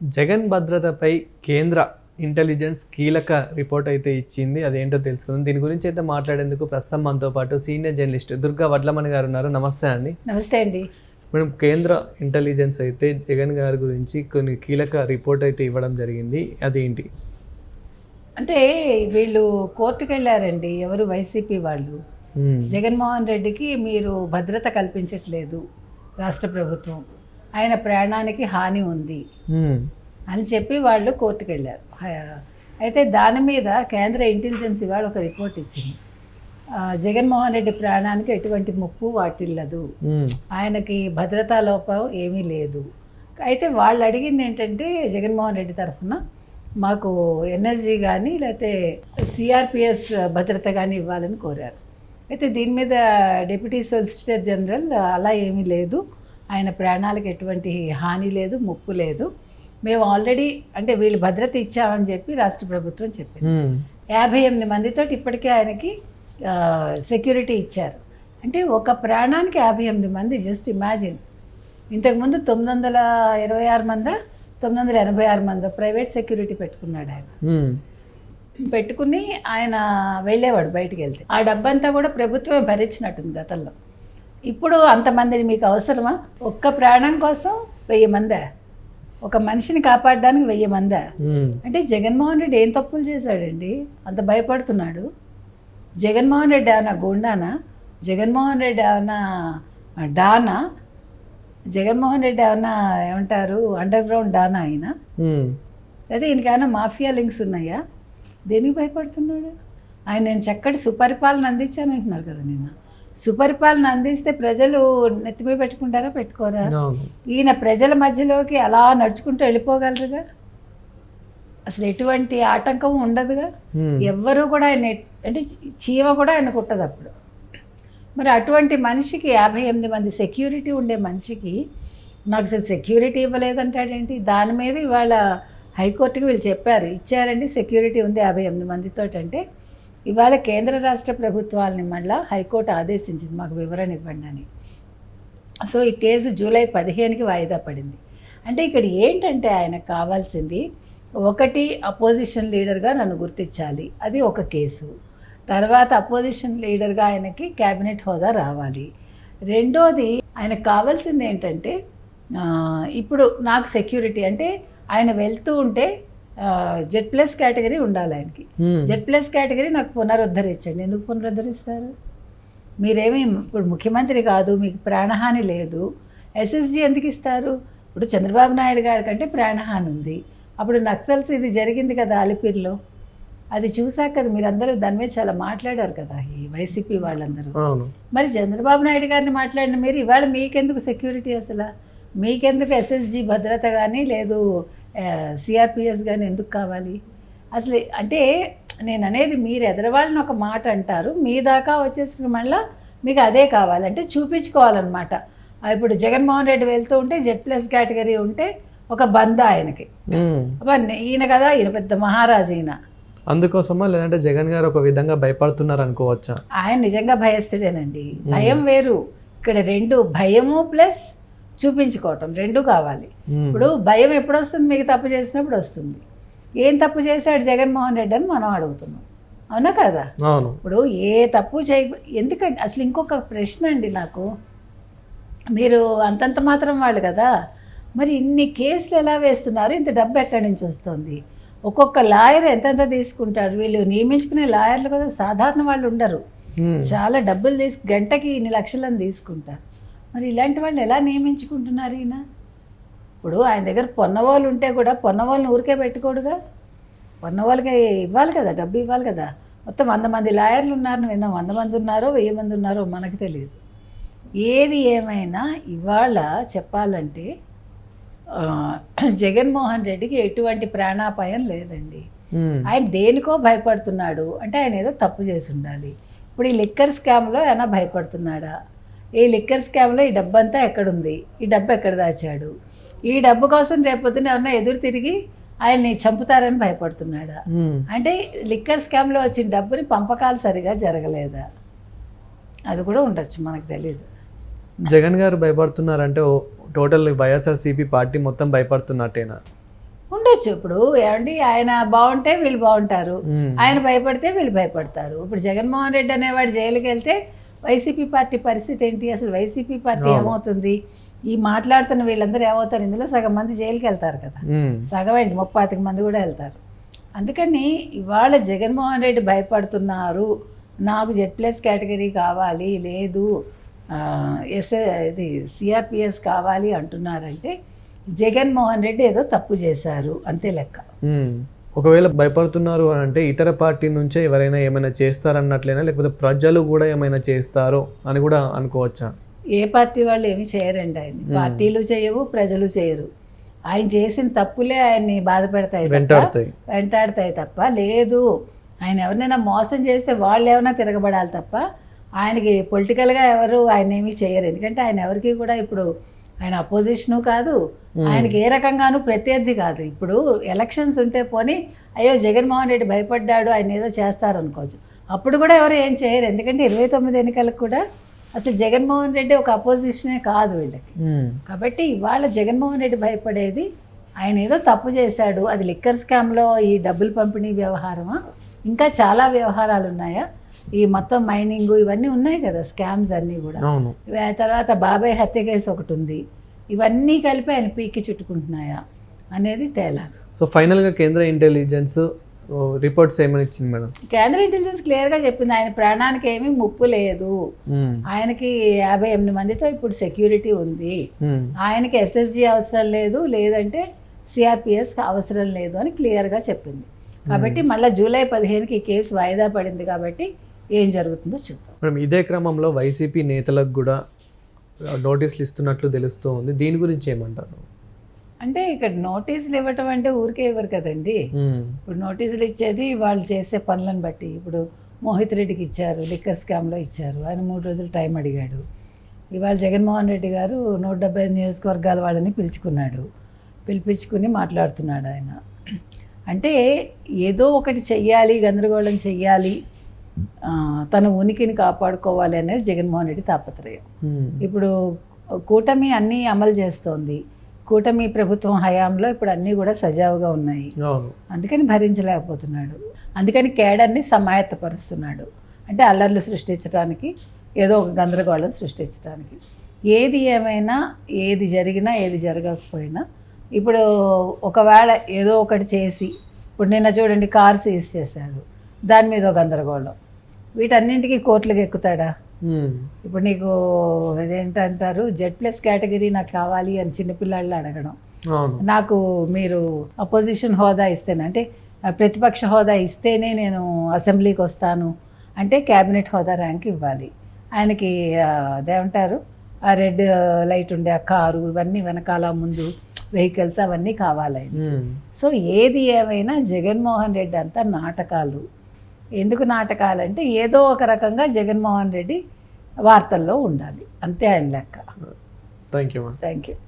జగన్ భద్రతపై కేంద్ర ఇంటెలిజెన్స్ కీలక రిపోర్ట్ అయితే ఇచ్చింది. అదేంటో తెలుసుకుందాం. దీని గురించి అయితే మాట్లాడేందుకు ప్రస్తుతం మనతో పాటు సీనియర్ జర్నలిస్ట్ దుర్గా వడ్లమణి గారు ఉన్నారు. నమస్తే అండి. నమస్తే అండి. మేడం కేంద్ర ఇంటెలిజెన్స్ అయితే జగన్ గారి గురించి కొన్ని కీలక రిపోర్ట్ అయితే ఇవ్వడం జరిగింది. అదేంటి? అంటే వీళ్ళు కోర్టుకు వెళ్ళారండి. ఎవరు? వైసీపీ వాళ్ళు. జగన్మోహన్ రెడ్డికి మీరు భద్రత కల్పించట్లేదు రాష్ట్ర ప్రభుత్వం. ఆయన ప్రాణానికి హాని ఉంది. అని చెప్పి వాళ్ళు కోర్టుకు వెళ్ళారు అయితే దాని మీద కేంద్ర ఇంటెలిజెన్స్ ఇవాళ ఒక రిపోర్ట్ ఇచ్చింది. జగన్మోహన్ రెడ్డి ప్రాణానికి ఎటువంటి ముప్పు వాటిల్లదు. ఆయనకి భద్రతా లోపం ఏమీ లేదు. అయితే వాళ్ళు అడిగింది ఏంటంటే జగన్మోహన్ రెడ్డి తరఫున మాకు ఎన్ఎస్జీ కానీ లేకపోతే సిఆర్పిఎస్ భద్రత కానీ ఇవ్వాలని కోరారు. అయితే దీని మీద డిప్యూటీ సొలిసిటర్ జనరల్ అలా ఏమీ లేదు. ఆయన ప్రాణాలకు ఎటువంటి హాని లేదు ముప్పు లేదు. మేము ఆల్రెడీ అంటే వీళ్ళు భద్రత ఇచ్చామని చెప్పి రాష్ట్ర ప్రభుత్వం చెప్పింది. యాభై ఎనిమిది మందితో ఇప్పటికే ఆయనకి సెక్యూరిటీ ఇచ్చారు. అంటే ఒక ప్రాణానికి యాభై ఎనిమిది మంది జస్ట్ ఇమాజిన్. ఇంతకుముందు తొమ్మిది వందల ఇరవై ఆరు మందా తొమ్మిది వందల ఎనభై ఆరు మంది ప్రైవేట్ సెక్యూరిటీ పెట్టుకున్నాడు ఆయన. పెట్టుకుని ఆయన వెళ్ళేవాడు బయటికి వెళ్తే. ఆ డబ్బంతా కూడా ప్రభుత్వమే భరించినట్టుంది గతంలో. ఇప్పుడు అంతమందిని మీకు అవసరమా? ఒక్క ప్రాణం కోసం వెయ్యి మందా. ఒక మనిషిని కాపాడడానికి వెయ్యి మందా. అంటే జగన్మోహన్ రెడ్డి ఏం తప్పులు చేశాడండి? అంత భయపడుతున్నాడు. జగన్మోహన్ రెడ్డి ఏమన్నా గుండానా జగన్మోహన్ రెడ్డి ఏమన్నా డానా జగన్మోహన్ రెడ్డి ఏమన్నా ఏమంటారు అండర్ గ్రౌండ్ డానా ఆయన. అయితే ఈయనకి ఏమైనా మాఫియా లింక్స్ ఉన్నాయా? దేనికి భయపడుతున్నాడు? ఆయన నేను చక్కటి సుపరిపాలన అందించాను అంటున్నారు కదా నిన్న. సుపరిపాలన అందిస్తే ప్రజలు నెత్తిమీ పెట్టుకుంటారా పెట్టుకోరా? ఈయన ప్రజల మధ్యలోకి అలా నడుచుకుంటూ వెళ్ళిపోగలరుగా? అసలు ఎటువంటి ఆటంకం ఉండదుగా. ఎవ్వరూ కూడా ఆయన అంటే చీమ కూడా ఆయన కుట్టదు అప్పుడు. మరి అటువంటి మనిషికి యాభై ఎనిమిది మంది సెక్యూరిటీ ఉండే మనిషికి నాకు అసలు సెక్యూరిటీ ఇవ్వలేదంటాడేంటి? దాని మీద ఇవాళ హైకోర్టుకి వీళ్ళు చెప్పారు ఇచ్చారండి సెక్యూరిటీ ఉంది యాభై ఎనిమిది మందితో అంటే ఇవాళ కేంద్ర రాష్ట్ర ప్రభుత్వాలని మళ్ళా హైకోర్టు ఆదేశించింది. మాకు వివరణ ఇవ్వండి అని. సో ఈ కేసు జూలై పదిహేనుకి వాయిదా పడింది. అంటే ఇక్కడ ఏంటంటే ఆయనకు కావాల్సింది ఒకటి అపోజిషన్ లీడర్గా నన్ను గుర్తించాలి. అది ఒక కేసు. తర్వాత అపోజిషన్ లీడర్గా ఆయనకి క్యాబినెట్ హోదా రావాలి. రెండోది ఆయనకు కావాల్సింది ఏంటంటే ఇప్పుడు నాకు సెక్యూరిటీ అంటే ఆయన వెళ్తూ ఉంటే జెడ్ ప్లస్ కేటగిరీ ఉండాలి ఆయనకి. జెడ్ ప్లస్ కేటగిరీ నాకు పునరుద్ధరించండి. ఎందుకు పునరుద్ధరిస్తారు? మీరేమీ ఇప్పుడు ముఖ్యమంత్రి కాదు మీకు ప్రాణహాని లేదు. ఎస్ఎస్జి ఎందుకు ఇస్తారు? ఇప్పుడు చంద్రబాబు నాయుడు గారి కంటే ప్రాణహాని ఉంది. అప్పుడు నక్సల్స్ ఇది జరిగింది కదా అలిపిరిలో. అది చూశాక కదా మీరందరూ దాని మీద చాలా మాట్లాడారు కదా ఈ వైసీపీ వాళ్ళందరూ. మరి చంద్రబాబు నాయుడు గారిని మాట్లాడిన మీరు ఇవాళ మీకెందుకు సెక్యూరిటీ అసలు? మీకెందుకు ఎస్ఎస్జి భద్రత కానీ లేదు సిఆర్పిఎస్ కానీ ఎందుకు కావాలి? అసలు అంటే నేను అనేది మీరు ఎదరవాళ్ళని ఒక మాట అంటారు మీ దాకా వచ్చేసిన మళ్ళీ మీకు అదే కావాలి అంటే చూపించుకోవాలన్నమాట. ఇప్పుడు జగన్మోహన్ రెడ్డి వెళ్తూ ఉంటే జెడ్ ప్లస్ కేటగిరీ ఉంటే ఒక బంద ఆయనకి. ఈయన కదా ఈయన పెద్ద మహారాజు ఈయన. అందుకోసమా లేదంటే జగన్ గారు ఒక విధంగా భయపడుతున్నారు అనుకోవచ్చా ఆయన నిజంగా భయస్తుడేనండి భయం వేరు. ఇక్కడ రెండు భయము ప్లస్ చూపించుకోవటం రెండు కావాలి. ఇప్పుడు భయం ఎప్పుడు వస్తుంది మీకు తప్పు చేసినప్పుడు వస్తుంది. ఏం తప్పు చేశాడు జగన్మోహన్ రెడ్డి అని మనం అడుగుతున్నాం. అవునా కదా? ఇప్పుడు ఏ తప్పు చేయ ఎందుకంటే అసలు ఇంకొక ప్రశ్న అండి నాకు. మీరు అంతంత మాత్రం వాళ్ళు కదా? మరి ఇన్ని కేసులు ఎలా వేస్తున్నారు? ఇంత డబ్బు ఎక్కడి నుంచి వస్తుంది? ఒక్కొక్క లాయర్ ఎంతెంత తీసుకుంటాడు? వీళ్ళు నియమించుకునే లాయర్లు కదా? సాధారణ వాళ్ళు ఉండరు. చాలా డబ్బులు తీసు గంటకి ఇన్ని లక్షలను తీసుకుంటారు. మరి ఇలాంటి వాళ్ళు ఎలా నియమించుకుంటున్నారు ఈయన? ఇప్పుడు ఆయన దగ్గర పొన్నవాళ్ళు ఉంటే కూడా పొన్నవాళ్ళని ఊరికే పెట్టుకోడుగా? పొన్నవాళ్ళకి ఇవ్వాలి కదా డబ్బు ఇవ్వాలి కదా. మొత్తం వంద మంది లాయర్లు ఉన్నారని విన్నాం వంద మంది ఉన్నారో వెయ్యి మంది ఉన్నారో మనకు తెలియదు. ఏది ఏమైనా ఇవాళ చెప్పాలంటే జగన్మోహన్ రెడ్డికి ఎటువంటి ప్రాణాపాయం లేదండి. ఆయన దేనికో భయపడుతున్నాడు. అంటే ఆయన ఏదో తప్పు చేసి ఉండాలి. ఇప్పుడు ఈ లిక్కర్ స్కామ్లో ఏమైనా భయపడుతున్నాడా? ఈ లిక్కర్ స్కామ్లో ఈ డబ్బు అంతా ఎక్కడుంది? ఈ డబ్బు ఎక్కడ దాచాడు? ఈ డబ్బు కోసం రేపొద్దున ఏమన్నా ఎదురు తిరిగి ఆయన్ని చంపుతారని భయపడుతున్నాడా. అంటే లిక్కర్ స్కామ్లో వచ్చిన డబ్బుని పంపకాలు సరిగా జరగలేదా? అది కూడా ఉండొచ్చు మనకు తెలియదు జగన్ గారు భయపడుతున్నారంటే టోటల్ వైఎస్ఆర్సీపీ పార్టీ మొత్తం భయపడుతున్నట్టేనా? ఉండొచ్చు ఇప్పుడు ఏమండి ఆయన బాగుంటే వీళ్ళు బాగుంటారు. ఆయన భయపడితే వీళ్ళు భయపడతారు. ఇప్పుడు జగన్మోహన్ రెడ్డి అనేవాడు జైలుకి వెళ్తే వైసీపీ పార్టీ పరిస్థితి ఏంటి? అసలు వైసీపీ పార్టీ. ఏమవుతుంది? ఈ మాట్లాడుతున్న వీళ్ళందరూ ఏమవుతారు? ఇందులో సగం మంది జైలుకి వెళ్తారు కదా. సగం ఏంటి? ముప్పాతిక మంది కూడా వెళ్తారు. అందుకని ఇవాళ జగన్మోహన్ రెడ్డి భయపడుతున్నారు. నాకు జెడ్ ప్లస్ కేటగిరీ కావాలి లేదు. ఎస్ ఇది సిఆర్పిఎస్ కావాలి అంటున్నారంటే జగన్మోహన్ రెడ్డి ఏదో తప్పు చేశారు. అంతే లెక్క. ఒకవేళ భయపడుతున్నారు అని అంటే ఇతర పార్టీ నుంచే ఎవరైనా ఏమైనా చేస్తారన్నట్లేనా? లేకపోతే ప్రజలు కూడా ఏమైనా చేస్తారో అని కూడా అనుకోవచ్చా? ఏ పార్టీ వాళ్ళు ఏమి చేయరండి ఆయన. పార్టీలు చేయవు ప్రజలు చేయరు. ఆయన చేసిన తప్పులే ఆయన్ని బాధ పెడతాయి తప్ప వెంటాడుతాయి. వెంటాడతాయి తప్ప లేదు. ఆయన ఎవరినైనా మోసం చేస్తే వాళ్ళు ఏమైనా తిరగబడాలి తప్ప ఆయనకి పొలిటికల్గా ఎవరు ఆయన ఏమీ చేయరు. ఎందుకంటే ఆయన ఎవరికి కూడా ఇప్పుడు ఆయన అపోజిషను కాదు. ఆయనకి ఏ రకంగానూ ప్రత్యర్థి కాదు. ఇప్పుడు ఎలక్షన్స్ ఉంటే పోనీ అయ్యో జగన్మోహన్ రెడ్డి భయపడ్డాడు ఆయన ఏదో చేస్తారు అనుకోవచ్చు అప్పుడు కూడా ఎవరు ఏం చేయరు. ఎందుకంటే ఇరవై తొమ్మిది ఎన్నికలకు కూడా అసలు జగన్మోహన్ రెడ్డి ఒక అపోజిషనే కాదు వీళ్ళకి. కాబట్టి ఇవాళ జగన్మోహన్ రెడ్డి భయపడేది ఆయన ఏదో తప్పు చేశాడు. అది లిక్కర్ స్కామ్లో ఈ డబ్బులు పంపిణీ వ్యవహారమా? ఇంకా చాలా వ్యవహారాలు ఉన్నాయా? ఈ మొత్తం మైనింగ్ ఇవన్నీ ఉన్నాయి కదా స్కామ్స్ అన్నీ కూడా. తర్వాత బాబాయ్ హత్య కేసు ఒకటి ఉంది. ఇవన్నీ కలిపి ఆయన పీకి చుట్టుకుంటున్నాయా అనేది తేలాలి సో ఫైనల్గా కేంద్ర ఇంటెలిజెన్స్ రిపోర్ట్స్ ఏమని ఇచ్చింది మేడం? కేంద్ర ఇంటెలిజెన్స్ క్లియర్గా చెప్పింది. ఆయన ప్రాణానికి ఏమీ ముప్పు లేదు. ఆయనకి యాభై ఎనిమిది మందితో ఇప్పుడు సెక్యూరిటీ ఉంది. ఆయనకి ఎస్ఎస్జి అవసరం లేదు లేదంటే సిఆర్పిఎస్ అవసరం లేదు అని క్లియర్గా చెప్పింది. కాబట్టి మళ్ళీ జూలై పదిహేనుకి ఈ కేసు వాయిదా పడింది కాబట్టి ఏం జరుగుతుందో చూద్దాం. మేడం ఇదే క్రమంలో వైసీపీ నేతలకు కూడా నోటీసులు ఇస్తున్నట్లు తెలుస్తూ ఉంది దీని గురించి ఏమంటారు? అంటే ఇక్కడ నోటీసులు ఇవ్వటం అంటే ఊరికే ఇవ్వరు కదండి. ఇప్పుడు నోటీసులు ఇచ్చేది వాళ్ళు చేసే పనులను బట్టి. ఇప్పుడు మోహిత్ రెడ్డికి ఇచ్చారు లిక్కర్ స్కామ్లో ఇచ్చారు. ఆయన మూడు రోజులు టైం అడిగాడు. ఇవాళ జగన్మోహన్ రెడ్డి గారు నూట డెబ్బై ఐదు నియోజకవర్గాల వాళ్ళని పిలుచుకున్నాడు. పిలిపించుకుని మాట్లాడుతున్నాడు ఆయన. అంటే ఏదో ఒకటి చెయ్యాలి గందరగోళం చెయ్యాలి. తన ఉనికిని కాపాడుకోవాలి అనేది జగన్మోహన్ రెడ్డి తాపత్రయం. మ్మ్. ఇప్పుడు కూటమి అన్నీ అమలు చేస్తోంది. కూటమి ప్రభుత్వం హయాంలో ఇప్పుడు అన్నీ కూడా సజావుగా ఉన్నాయి. అందుకని భరించలేకపోతున్నాడు. అందుకని కేడర్ని సమాయత్తపరుస్తున్నాడు. అంటే అల్లర్లు సృష్టించడానికి ఏదో ఒక గందరగోళం సృష్టించడానికి ఏది ఏమైనా ఏది జరిగినా ఏది జరగకపోయినా ఇప్పుడు ఒకవేళ ఏదో ఒకటి చేసి ఇప్పుడు నిన్న చూడండి కార్ సీజ్ చేశారు దాని మీద ఒక గందరగోళం. వీటన్నింటికి కోర్టులకు ఎక్కుతాడా. ఇప్పుడు నీకు ఇదేంటంటారు? జెడ్ ప్లస్ కేటగిరీ నాకు కావాలి అని చిన్నపిల్లాళ్ళు అడగడం. నాకు మీరు అపోజిషన్ హోదా ఇస్తేనే అంటే ప్రతిపక్ష హోదా ఇస్తేనే నేను అసెంబ్లీకి వస్తాను అంటే క్యాబినెట్ హోదా ర్యాంక్ ఇవ్వాలి. ఆయనకి అదేమంటారు? ఆ రెడ్ లైట్ ఉండే ఆ కారు ఇవన్నీ వెనకాల ముందు వెహికల్స్ అవన్నీ కావాలి. సో ఏది ఏమైనా జగన్మోహన్ రెడ్డి అంతా నాటకాలు. ఎందుకు నాటకాలు అంటే ఏదో ఒక రకంగా జగన్మోహన్ రెడ్డి వార్తల్లో ఉండాలి. అంతే ఆయన లెక్క. Thank you thank you